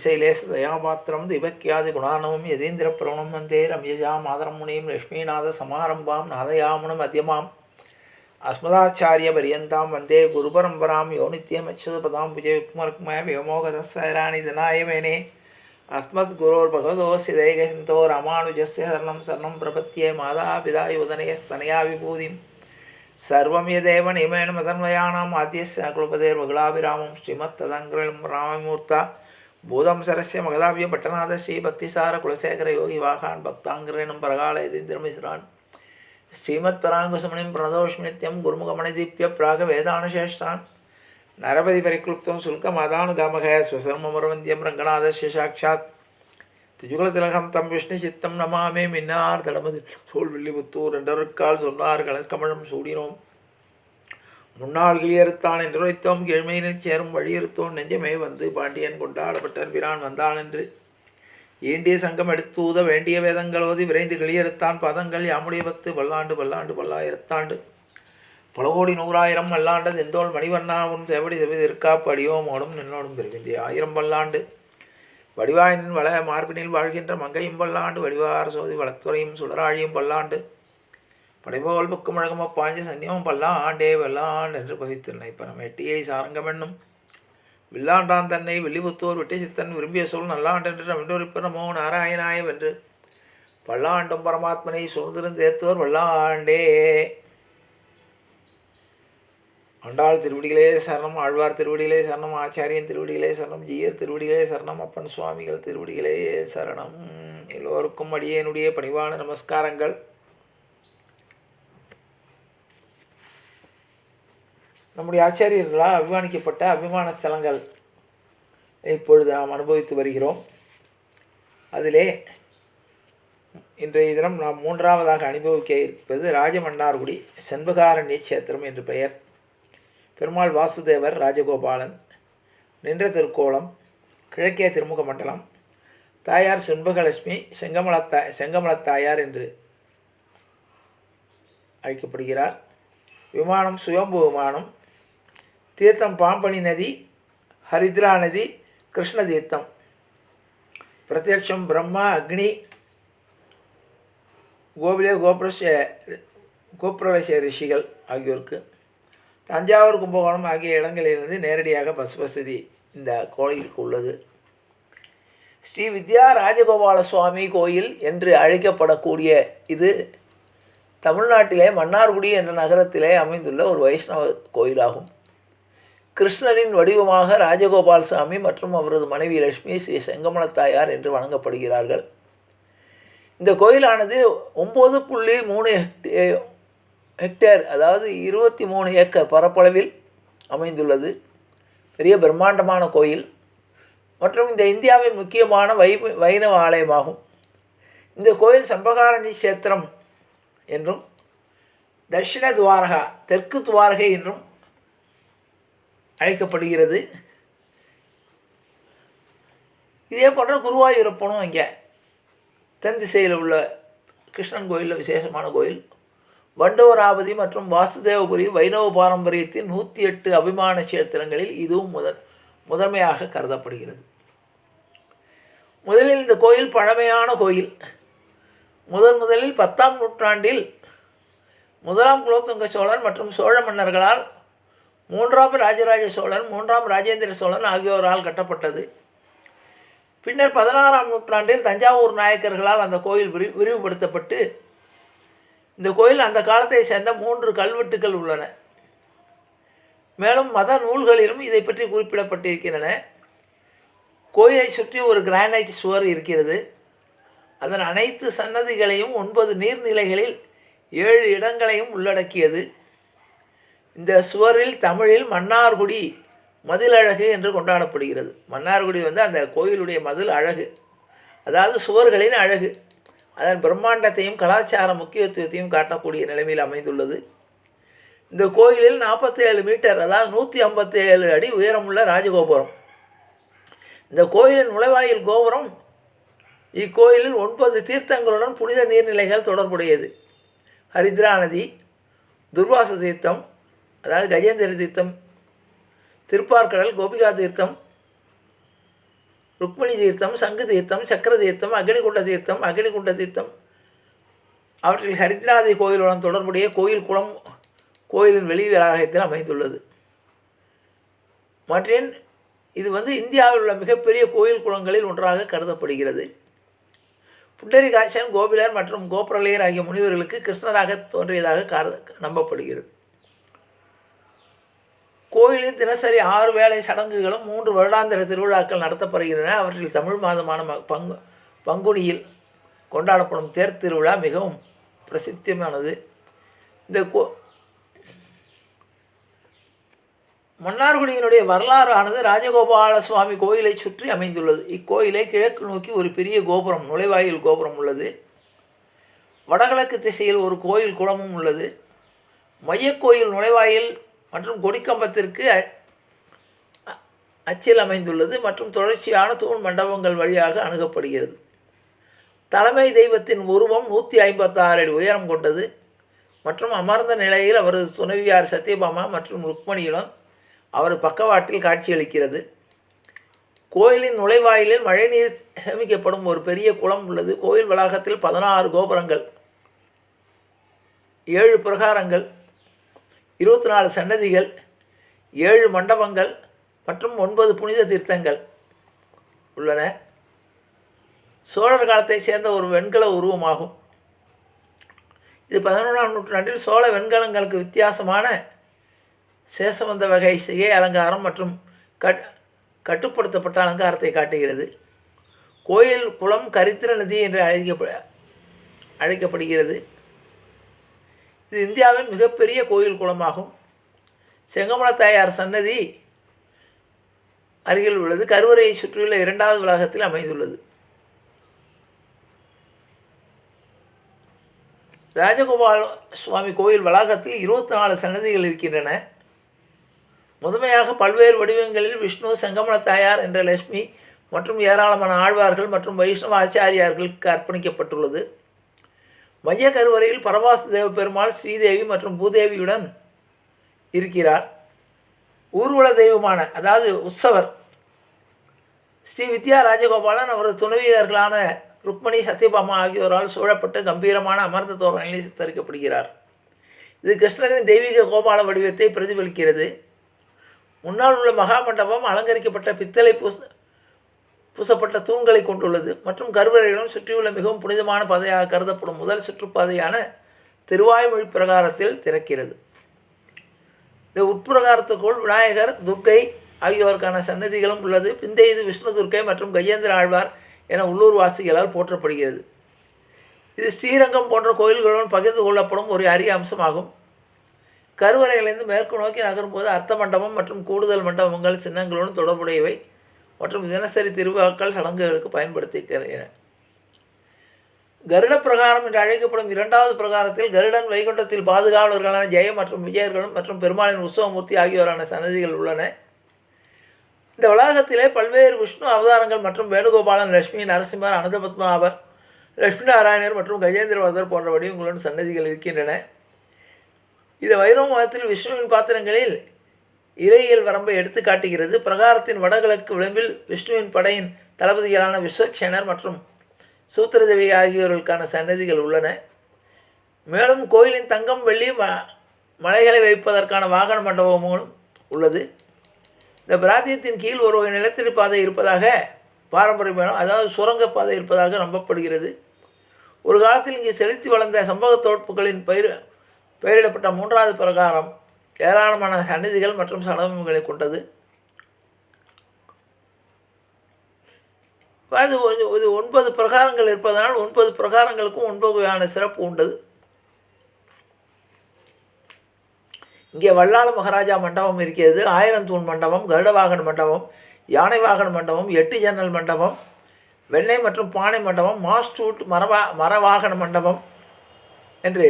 விசைலேசத யாபாத்திரம் திபக்கியாதி குணானவம் யதீந்திர பிரவணம் வந்தே ரம்யஜாம் ஆதரமுனியும் முனியும் லக்ஷ்மீநாத சமாரம்பாம் நாதயாமனம் மத்தியமாம் அஸ்மதாச்சாரிய பரியந்தாம் வந்தே குருபரம்பராம் யோ நித்யமச்சுதபதாம் புஜயுக்மருக்மய வியமோகதசராணி தனாயமேனே. அஸ்மத் குரோர் பகவதோசி தைகசிந்தோ ராமானுஜஸ்ய சரணம் சரணம் பிரபத்தியே மாதா பிதா யோதனைய ஸ்தனையா விபூதிம். சர்வம் யதேவ நியமேன மதன்மயானாம் ஆத்தியஸ்ய குலபதேர் வகுலாபிராமம் ஸ்ரீமத் ததங்கிரம் ராமமூர்த்தா. பூதம்சரஸ்ய மகதாபிய பட்டநாத ஸ்ரீ பக்திசார குலசேகர யோகி வாகான் பக்தாங்கிரேனும் பரகால எதிந்திரமிஸ்ரான் ஸ்ரீமத் பராங்குசுமணிம் பிரணதோஷ்மித்யம் குருமுகமணிதீப்ய பிராக வேதானுசேஷ்டான் நரபதி பரிக்ளுப்தம் சுல்கமதானுகாமக ஸ்வசர்மமரவந்தியம் ரங்கநாத சாட்சாத் திஜுகுலதிலகம் தம் விஷ்ணு சித்தம் நமாமே மின்னார் தடமது சூழ்வில்லிபுத்தூர் வில்லிபுத்தூர் சொன்னார் கலக்கமழம் சூடினோம் முன்னாள் கிளியறுத்தான் என்று வைத்தோம் சேரும் வழியறுத்தோன் நெஞ்சமே வந்து பாண்டியன் கொண்டாடப்பட்ட பிரான் வந்தான் என்று ஈண்டிய சங்கம் எடுத்தூத வேண்டிய வேதங்கள் ஓதி விரைந்து கிளியறுத்தான். பதங்கள் யாமுடைய பத்து பல்லாண்டு பல்லாண்டு பல்லாயிரத்தாண்டு. பல கோடி நூறாயிரம் மல்லாண்டு தெந்தோள் மணிவண்ணா உன் செவடி செவிது இருக்காப்பு அடியோமோடும் நின்னோடும் பெறுகின்ற ஆயிரம் பல்லாண்டு வடிவாயின் வள மார்பினில் வாழ்கின்ற மங்கையும் பல்லாண்டு. வடிவார் சோதி வளத்துறையும் சுடராழியும் பல்லாண்டு. படைபோல் புக்கு முழகம பாஞ்ச சன்னியமும் ஆண்டே வெள்ளாண்டு என்று பவித்திருந்தனை பரமேட்டியை சாரங்கமென்னும் வில்லாண்டான் தன்னை வெள்ளிபுத்தோர் வெட்டி சித்தன் விரும்பிய சொல் நல்லாண்டென்று நவிண்டொரிப்ப நமோ நாராயணாய வென்று பல்லாண்டும் பரமாத்மனை சூழ்ந்திருந்தேத்துவர் வல்லாண்டே ஆண்டாள் திருவடிகளே சரணம் ஆழ்வார் திருவடிகளே சரணம் ஆச்சாரியன் திருவடிகளே சரணம் ஜீயர் திருவடிகளே சரணம் அப்பன் சுவாமிகள் திருவடிகளே சரணம். எல்லோருக்கும் அடியேனுடைய பணிவான நமஸ்காரங்கள். நம்முடைய ஆச்சாரியர்களால் அபிமானிக்கப்பட்ட அபிமான ஸ்தலங்கள் இப்பொழுது நாம் அனுபவித்து வருகிறோம். அதிலே இன்றைய தினம் நாம் மூன்றாவதாக அனுபவிக்க இருப்பது ராஜமன்னார்குடி செண்பகாரண்ய கஷேத்திரம் என்று பெயர். பெருமாள் வாசுதேவர் ராஜகோபாலன் நின்ற திருக்கோலம் கிழக்கே திருமுக மண்டலம் தாயார் செண்பகலட்சுமி செங்கமலத்தா செங்கமலத்தாயார் என்று அழைக்கப்படுகிறார். விமானம் சுயம்பு விமானம் தீர்த்தம் பாம்பணி நதி ஹரித்ரா நதி கிருஷ்ண தீர்த்தம். பிரத்யக்ஷம் பிரம்மா அக்னி கோபிலே கோபுரச கோபுரலச ரிஷிகள் ஆகியோருக்கு. தஞ்சாவூர் கும்பகோணம் ஆகிய இடங்களிலிருந்து நேரடியாக பஸ் வசதி இந்த கோயிலுக்கு உள்ளது. ஸ்ரீ வித்யா ராஜகோபால சுவாமி கோயில் என்று அழைக்கப்படக்கூடிய இது தமிழ்நாட்டிலே மன்னார்குடி என்ற நகரத்திலே அமைந்துள்ள ஒரு வைஷ்ணவ கோயிலாகும். கிருஷ்ணரின் வடிவமாக ராஜகோபால் சுவாமி மற்றும் அவரது மனைவி லட்சுமி ஸ்ரீ செங்கமலத்தாயார் என்று வணங்கப்படுகிறார்கள். இந்த கோயிலானது ஒம்பது புள்ளி மூணு ஹெக்டேர் அதாவது இருபத்தி மூணு ஏக்கர் பரப்பளவில் அமைந்துள்ளது. பெரிய பிரம்மாண்டமான கோயில். மற்றும் இந்த இந்தியாவின் முக்கியமான வை வைணவ ஆலயமாகும். இந்த கோயில் சம்பகாரணி சேத்திரம் என்றும் தட்சிண துவாரகா தெற்கு துவாரகை என்றும் அழைக்கப்படுகிறது. இதே போன்ற குருவாயூரப்பனும் இங்கே தென் திசையில் உள்ள கிருஷ்ணன் கோயிலில் விசேஷமான கோயில். வண்டவராபதி மற்றும் வாசுதேவபுரி வைணவ பாரம்பரியத்தின் நூற்றி எட்டு அபிமான கஷேத்திரங்களில் இதுவும் முதன் முதன்மையாக கருதப்படுகிறது. முதலில் இந்த கோயில் பழமையான கோயில். முதன் முதலில் பத்தாம் நூற்றாண்டில் முதலாம் குலோத்துங்க சோழர் மற்றும் சோழ மன்னர்களால் மூன்றாம் ராஜராஜ சோழன் மூன்றாம் ராஜேந்திர சோழன் ஆகியோரால் கட்டப்பட்டது. பின்னர் பதினாறாம் நூற்றாண்டில் தஞ்சாவூர் நாயக்கர்களால் அந்த கோயில் விரி விரிவுபடுத்தப்பட்டு இந்த கோயில் அந்த காலத்தை சேர்ந்த மூன்று கல்வெட்டுகள் உள்ளன. மேலும் மத நூல்களிலும் இதை பற்றி குறிப்பிடப்பட்டிருக்கின்றன. கோயிலை சுற்றி ஒரு கிரானைட் சுவர் இருக்கிறது. அதன் அனைத்து சன்னதிகளையும் ஒன்பது நீர்நிலைகளில் ஏழு இடங்களையும் உள்ளடக்கியது. இந்த சுவரில் தமிழில் மன்னார்குடி மதில் அழகு என்று கொண்டாடப்படுகிறது. மன்னார்குடி வந்து அந்த கோயிலுடைய மதில் அழகு. அதாவது சுவர்களின் அழகு. அதன் பிரம்மாண்டத்தையும் கலாச்சார முக்கியத்துவத்தையும் காட்டக்கூடிய நிலைமையில் அமைந்துள்ளது. இந்த கோயிலில் நாற்பத்தேழு மீட்டர் அதாவது நூற்றி ஐம்பத்தேழு அடி உயரமுள்ள ராஜகோபுரம். இந்த கோயிலின் நுழைவாயில் கோபுரம் இக்கோயிலில் ஒன்பது தீர்த்தங்களுடன் புனித நீர்நிலைகள் தொடர்புடையது. ஹரித்ரா நதி துர்வாச தீர்த்தம் அதாவது கஜேந்திர தீர்த்தம் திருப்பார்கடல் கோபிகா தீர்த்தம் ருக்மிணி தீர்த்தம் சங்கு தீர்த்தம் சக்கர தீர்த்தம் அக்னிகுண்ட தீர்த்தம் அக்னிகுண்ட தீர்த்தம். அவற்றில் ஹரித்நாதி கோயிலுடன் தொடர்புடைய கோயில் குளம் கோயிலின் வெளி வளாகத்தில் அமைந்துள்ளது. மற்றும் இது வந்து இந்தியாவில் உள்ள மிகப்பெரிய கோயில் குளங்களில் ஒன்றாக கருதப்படுகிறது. புண்டரிகாசன் கோபிலர் மற்றும் கோபுரலையர் ஆகிய முனிவர்களுக்கு கிருஷ்ணராக தோன்றியதாக கருத நம்பப்படுகிறது. கோவிலில் தினசரி ஆறு வேலை சடங்குகளும் மூன்று வருடாந்திர திருவிழாக்கள் நடத்தப்படுகின்றன. அவற்றில் தமிழ் மாதமான பங்கு பங்குனியில் கொண்டாடப்படும் தேர் திருவிழா மிகவும் பிரசித்தமானது இந்த கோ மன்னார்குடியினுடைய வரலாறானது ராஜகோபால சுவாமி கோயிலை சுற்றி அமைந்துள்ளது. இக்கோயிலை கிழக்கு நோக்கி ஒரு பெரிய கோபுரம் நுழைவாயில் கோபுரம் உள்ளது. வடகிழக்கு திசையில் ஒரு கோயில் குளமும் உள்ளது. மையக்கோயில் நுழைவாயில் மற்றும் கொடிக்கம்பத்திற்கு அச்சில் அமைந்துள்ளது மற்றும் தொடர்ச்சியான தூண் மண்டபங்கள் வழியாக அணுகப்படுகிறது. தலைமை தெய்வத்தின் உருவம் நூற்றி ஐம்பத்தாறு அடி உயரம் கொண்டது மற்றும் அமர்ந்த நிலையில் அவரது துணைவியார் சத்யபாமா மற்றும் ருக்மணியுடன் அவர் பக்கவாட்டில் காட்சியளிக்கிறது. கோயிலின் நுழைவாயிலில் மழைநீர் சேமிக்கப்படும் ஒரு பெரிய குளம் உள்ளது. கோயில் வளாகத்தில் பதினாறு கோபுரங்கள் ஏழு பிரகாரங்கள் இருபத்தி நாலு சன்னதிகள் ஏழு மண்டபங்கள் மற்றும் ஒன்பது புனித தீர்த்தங்கள் உள்ளன. சோழர் காலத்தை சேர்ந்த ஒரு வெண்கல உருவமாகும். இது பதினொன்றாம் நூற்றாண்டில் சோழ வெண்கலங்களுக்கு வித்தியாசமான சேசவந்த வகை சிகை அலங்காரம் மற்றும் கட் கட்டுப்படுத்தப்பட்ட அலங்காரத்தை காட்டுகிறது. கோயில் குளம் கரித்திர நதி என்று அழைக்கப்ப அழைக்கப்படுகிறது. இது இந்தியாவின் மிகப்பெரிய கோயில் குளமாகும். செங்கமல தாயார் சன்னதி அருகில் உள்ளது. கருவறையை சுற்றியுள்ள இரண்டாவது வளாகத்தில் அமைந்துள்ளது. ராஜகோபால சுவாமி கோயில் வளாகத்தில் இருபத்தி நாலு சன்னதிகள் இருக்கின்றன. முதன்மையாக பல்வேறு வடிவங்களில் விஷ்ணு செங்கமல தாயார் என்ற லட்சுமி மற்றும் ஏராளமான ஆழ்வார்கள் மற்றும் வைஷ்ணவ ஆச்சாரியார்களுக்கு அர்ப்பணிக்கப்பட்டுள்ளது. மைய கருவறையில் பரவாச தேவ பெருமாள் ஸ்ரீதேவி மற்றும் பூதேவியுடன் இருக்கிறார். ஊர்வல தெய்வமான அதாவது உற்சவர் ஸ்ரீ வித்யா ராஜகோபாலன் அவரது துணைவியர்களான ருக்மணி சத்யபாமா ஆகியோரால் சூழப்பட்டு கம்பீரமான அமர்ந்த தோரணையில் சித்தரிக்கப்படுகிறார். இது கிருஷ்ணரின் தெய்வீக கோபால வடிவத்தை பிரதிபலிக்கிறது. முன்னால் உள்ள மகா மண்டபம் அலங்கரிக்கப்பட்ட பித்தளை பூச பூசப்பட்ட தூண்களை கொண்டுள்ளது. மற்றும் கருவறைகளும் சுற்றியுள்ள மிகவும் புனிதமான பாதையாக கருதப்படும் முதல் சுற்றுப்பாதையான திருவாய்மொழி பிரகாரத்தில் திறக்கிறது. இந்த உட்பிரகாரத்துக்குள் விநாயகர் துர்க்கை ஆகியோருக்கான சன்னதிகளும் உள்ளது. பிந்தையது விஷ்ணு துர்க்கை மற்றும் கஜேந்திர ஆழ்வார் என உள்ளூர் வாசிகளால் போற்றப்படுகிறது. இது ஸ்ரீரங்கம் போன்ற கோயில்களுடன் பகிர்ந்து கொள்ளப்படும் ஒரு அரிய அம்சமாகும். கருவறைகளிலிருந்து மேற்கு நோக்கி நகரும்போது அர்த்த மண்டபம் மற்றும் கூடுதல் மண்டபங்கள் சின்னங்களுடன் தொடர்புடையவை. மற்றும் தினசரி திருவிழாக்கள் சடங்குகளுக்கு பயன்படுத்திக்கிறன. கருட பிரகாரம் என்று அழைக்கப்படும் இரண்டாவது பிரகாரத்தில் கருடன் வைகுண்டத்தில் பாதுகாவலர்களான ஜெய மற்றும் விஜயர்களும் மற்றும் பெருமாளின் உற்சவமூர்த்தி ஆகியோரான சன்னதிகள் உள்ளன. இந்த வளாகத்திலே பல்வேறு விஷ்ணு அவதாரங்கள் மற்றும் வேணுகோபாலன் லட்சுமி நரசிம்மர் அனந்தபத்மநாபர் லட்சுமி நாராயணர் மற்றும் கஜேந்திரவதர் போன்ற வடிவங்களுடன் சன்னதிகள் இருக்கின்றன. இது வைரவ மதத்தில் விஷ்ணுவின் பாத்திரங்களில் இறையியல் வரம்பை எடுத்து காட்டுகிறது. பிரகாரத்தின் வடகிழக்கு விளிம்பில் விஷ்ணுவின் படையின் தளபதிகளான விஸ்வக்ஷேனர் மற்றும் சூத்திரதேவி ஆகியோர்களுக்கான சன்னதிகள் உள்ளன. மேலும் கோயிலின் தங்கம் வெள்ளி ம மலைகளை வைப்பதற்கான வாகன மண்டபமும் உள்ளது. இந்த பிராந்தியத்தின் கீழ் ஒரு வகை நிலத்தடி பாதை இருப்பதாக பாரம்பரியமான அதாவது சுரங்கப் பாதை இருப்பதாக நம்பப்படுகிறது. ஒரு காலத்தில் இங்கே செலுத்தி வளர்ந்த சம்பவ தோப்புகளின் பயிர் பெயரிடப்பட்ட மூன்றாவது பிரகாரம் ஏராளமான சன்னிதிகள் மற்றும் சடங்குகளை கொண்டது. அது ஒரு ஒன்பது பிரகாரங்கள் இருப்பதனால் ஒன்பது பிரகாரங்களுக்கும் ஒன்பது வகையான சிறப்பு உண்டு இங்கே வல்லாள மகாராஜா மண்டபம் இருக்கிறது. ஆயிரம் தூண் மண்டபம் கருடவாகன் மண்டபம் யானை வாகன மண்டபம் எட்டு ஜன்னல் மண்டபம் வெண்ணெய் மற்றும் பானை மண்டபம் மாஸ்டூட் மரவா மரவாகன மண்டபம் என்று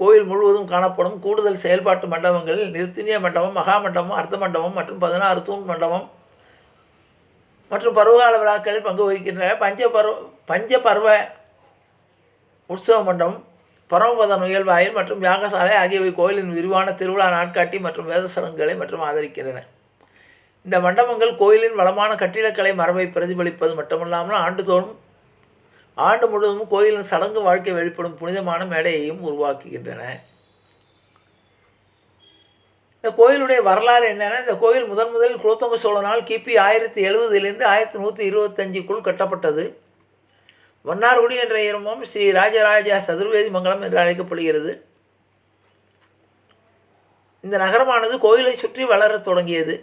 கோயில் முழுவதும் காணப்படும் கூடுதல் செயல்பாட்டு மண்டபங்களில் நிறுத்தினிய மண்டபம் மகா மண்டபம் அர்த்த மண்டபம் மற்றும் பதினாறு தூண் மண்டபம் மற்றும் பருவகால விழாக்களில் பங்கு வகிக்கின்றன. பஞ்ச பருவ பஞ்ச பருவ உற்சவ மண்டபம் பரமபத நுயல்வாயில் மற்றும் யாகசாலை ஆகியவை கோயிலின் விரிவான திருவிழா நாட்காட்டி மற்றும் வேத சடங்குகளை மற்றும் ஆதரிக்கின்றன. இந்த மண்டபங்கள் கோயிலின் வளமான கட்டிடக்கலை மரபை பிரதிபலிப்பது மட்டுமல்லாமல் ஆண்டுதோறும் ஆண்டு முழுவதும் கோயிலின் சடங்கு வாழ்க்கை வெளிப்படும் புனிதமான மேடையையும் உருவாக்குகின்றன. இந்த கோயிலுடைய வரலாறு என்னென்னா இந்த கோயில் முதன் முதலில் குலோத்துங்க சோழனால் கிபி ஆயிரத்தி எழுபதுலேருந்து ஆயிரத்தி நூற்றி இருபத்தஞ்சுக்குள் கட்டப்பட்டது. மன்னார்குடி என்ற இரமும் ஸ்ரீ ராஜராஜா சதுர்வேதி மங்கலம் என்று அழைக்கப்படுகிறது. இந்த நகரமானது கோயிலை சுற்றி வளரத் தொடங்கியது.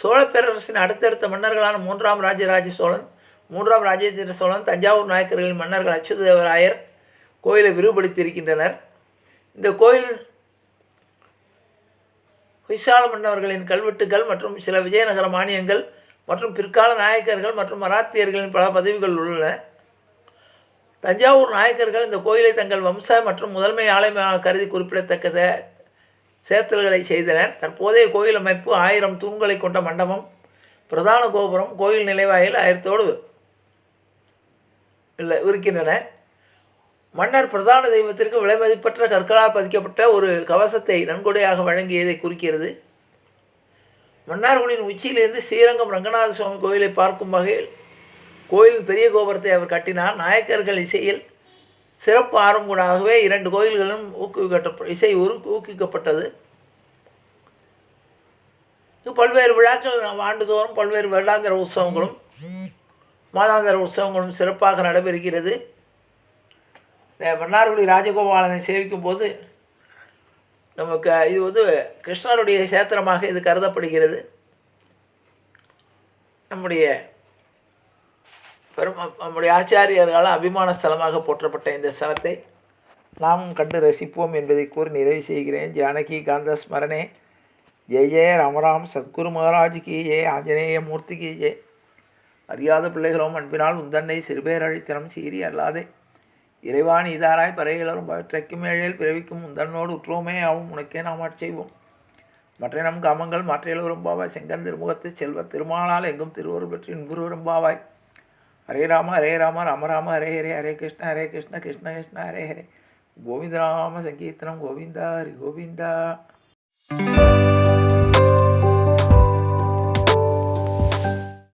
சோழ பேரரசின் அடுத்தடுத்த மன்னர்களான மூன்றாம் ராஜராஜ சோழன் மூன்றாம் ராஜேந்திர சோழன் தஞ்சாவூர் நாயக்கர்களின் மன்னர்கள் அச்சுதேவராயர் கோயிலை விரிவுபடுத்தியிருக்கின்றனர். இந்த கோயில் விசால மன்னவர்களின் கல்வெட்டுகள் மற்றும் சில விஜயநகர மானியங்கள் மற்றும் பிற்கால நாயக்கர்கள் மற்றும் மராத்தியர்களின் பல பதவிகள் உள்ளன. தஞ்சாவூர் நாயக்கர்கள் இந்த கோயிலை தங்கள் வம்ச மற்றும் முதன்மை ஆலயமாக கருதி குறிப்பிடத்தக்கத சேர்த்தல்களை செய்தனர். தற்போதைய கோயில் அமைப்பு ஆயிரம் தூண்களை கொண்ட மண்டபம் பிரதான கோபுரம் கோயில் நிலைவாயில் ஆயிரத்தோடு இல்லை இருக்கின்றன மன்னர் பிரதான தெய்வத்திற்கு விலைமதிப்பற்ற கற்களால் பதிக்கப்பட்ட ஒரு கவசத்தை நன்கொடையாக வழங்கியதை குறிக்கிறது. மன்னார்குடியின் உச்சியிலிருந்து ஸ்ரீரங்கம் ரங்கநாத சுவாமி கோயிலை பார்க்கும் வகையில் கோயிலின் பெரிய கோபுரத்தை அவர் கட்டினார். நாயக்கர்கள் இசையில் சிறப்பு ஆரம்பூடாகவே இரண்டு கோயில்களும் ஊக்குவிக்கப்பட்ட இசை ஊக்குவிக்கப்பட்டது. பல்வேறு விழாக்கள் நாம் ஆண்டுதோறும் பல்வேறு வருடாந்திர உற்சவங்களும் மாதாந்திர உற்சவங்களும் சிறப்பாக நடைபெறுகிறது. இந்த மன்னார்குடி ராஜகோபாலனை சேவிக்கும் போது நமக்கு இது வந்து கிருஷ்ணருடைய சேத்திரமாக இது கருதப்படுகிறது. நம்முடைய பெரும் நம்முடைய ஆச்சாரியர்களால் அபிமான ஸ்தலமாக போற்றப்பட்ட இந்த ஸ்தலத்தை நாமும் கண்டு ரசிப்போம் என்பதை கூறி நிறைவு செய்கிறேன். ஜானகி காந்த ஸ்மரணே. ஜெய ஜெய ராமராம். சத்குரு மகாராஜ் கி ஜெய. ஆஞ்சநேய மூர்த்தி கி ஜெய. அறியாத பிள்ளைகளும் அன்பினால் உந்தன்னை சிறுபேர் அழித்தனம் சீறி அல்லாதே. இறைவான் இதாராய் பறையிலரும் பற்றைக்கும் ஏழையில் பிறவிக்கும் உந்தன்னோடு உற்றோமே ஆவும் உனக்கே நாம் செய்வோம். மற்ற நம் காமங்கள் மாற்றியல் பாவாய் செங்கன் திருமுகத்து செல்வ திருமாலால் எங்கும் திருவருள் பெற்று இன்புருவரும் பாவாய் ஹரே ராம ஹரே ராம ராம ராம ஹரே ஹரே ஹரே கிருஷ்ண ஹரே கிருஷ்ண கிருஷ்ண கிருஷ்ண ஹரே ஹரே. கோவிந்த ராம சங்கீர்த்தனம் கோவிந்தா ஹரி கோவிந்தா.